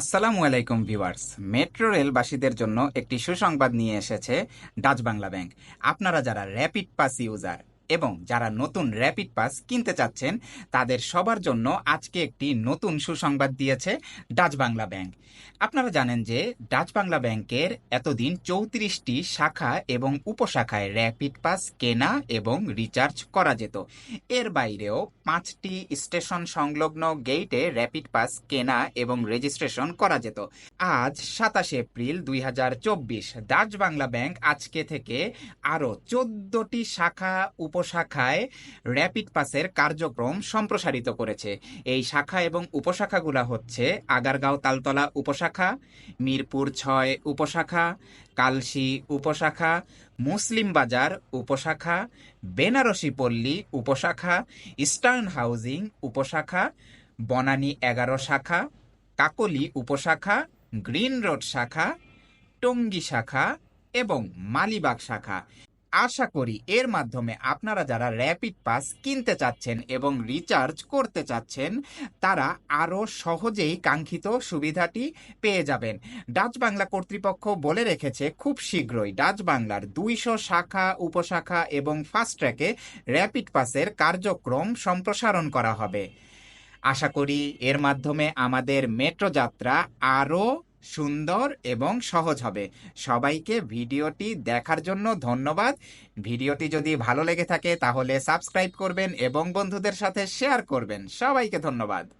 আসসালামু আলাইকুম viewers. Metro রেলবাসীদের জন্য একটি সুসংবাদ নিয়ে এসেছে ডাচ বাংলা ব্যাংক। আপনারা যারা র্যাপিড পাস ইউজার এবং যারা নতুন র্যাপিড পাস কিনতে চাচ্ছেন, তাদের সবার জন্য আজকে একটি নতুন সুসংবাদ দিয়েছে ডাচ বাংলা ব্যাংক আপনারা জানেন যে ডাচ বাংলা ব্যাংকের এতদিন চৌত্রিশটি শাখা এবং উপশাখায় র্যাপিড পাস কেনা এবং রিচার্জ করা যেত। এর বাইরেও পাঁচটি স্টেশন সংলগ্ন গেইটে র্যাপিড পাস কেনা এবং রেজিস্ট্রেশন করা যেত। আজ সাতাশে এপ্রিল দুই হাজার চব্বিশ ডাচ বাংলা ব্যাংক আজকে থেকে আরও চোদ্দটি শাখা উপশাখায় র্যাপিড পাসের কার্যক্রম সম্প্রসারিত করেছে। এই শাখা এবং উপশাখাগুলো হচ্ছে আগারগাঁও তালতলা উপশাখা, মিরপুর ছয় উপশাখা, কালশি উপশাখা, মুসলিম বাজার উপশাখা, বেনারসি পল্লী উপশাখা, ইস্টার্ন হাউজিং উপশাখা, বনানী এগারো শাখা, কাকলি উপশাখা, গ্রিন রোড শাখা, টঙ্গী শাখা এবং মালিবাগ শাখা। আশা করি এর মাধ্যমে আপনারা যারা র্যাপিড পাস কিনতে চাচ্ছেন এবং রিচার্জ করতে চাচ্ছেন, তারা আরও সহজেই কাঙ্ক্ষিত সুবিধাটি পেয়ে যাবেন। ডাচ বাংলা কর্তৃপক্ষ বলে রেখেছে, খুব শীঘ্রই ডাচ বাংলার দুইশো শাখা, উপশাখা এবং ফাস্ট ট্র্যাকে র্যাপিড পাসের কার্যক্রম সম্প্রসারণ করা হবে। আশা করি এর মাধ্যমে আমাদের মেট্রো যাত্রা আরও সুন্দর এবং সহজ হবে। সবাইকে ভিডিওটি দেখার জন্য ধন্যবাদ। ভিডিওটি যদি ভালো লেগে থাকে তাহলে সাবস্ক্রাইব করবেন এবং বন্ধুদের সাথে শেয়ার করবেন। সবাইকে ধন্যবাদ।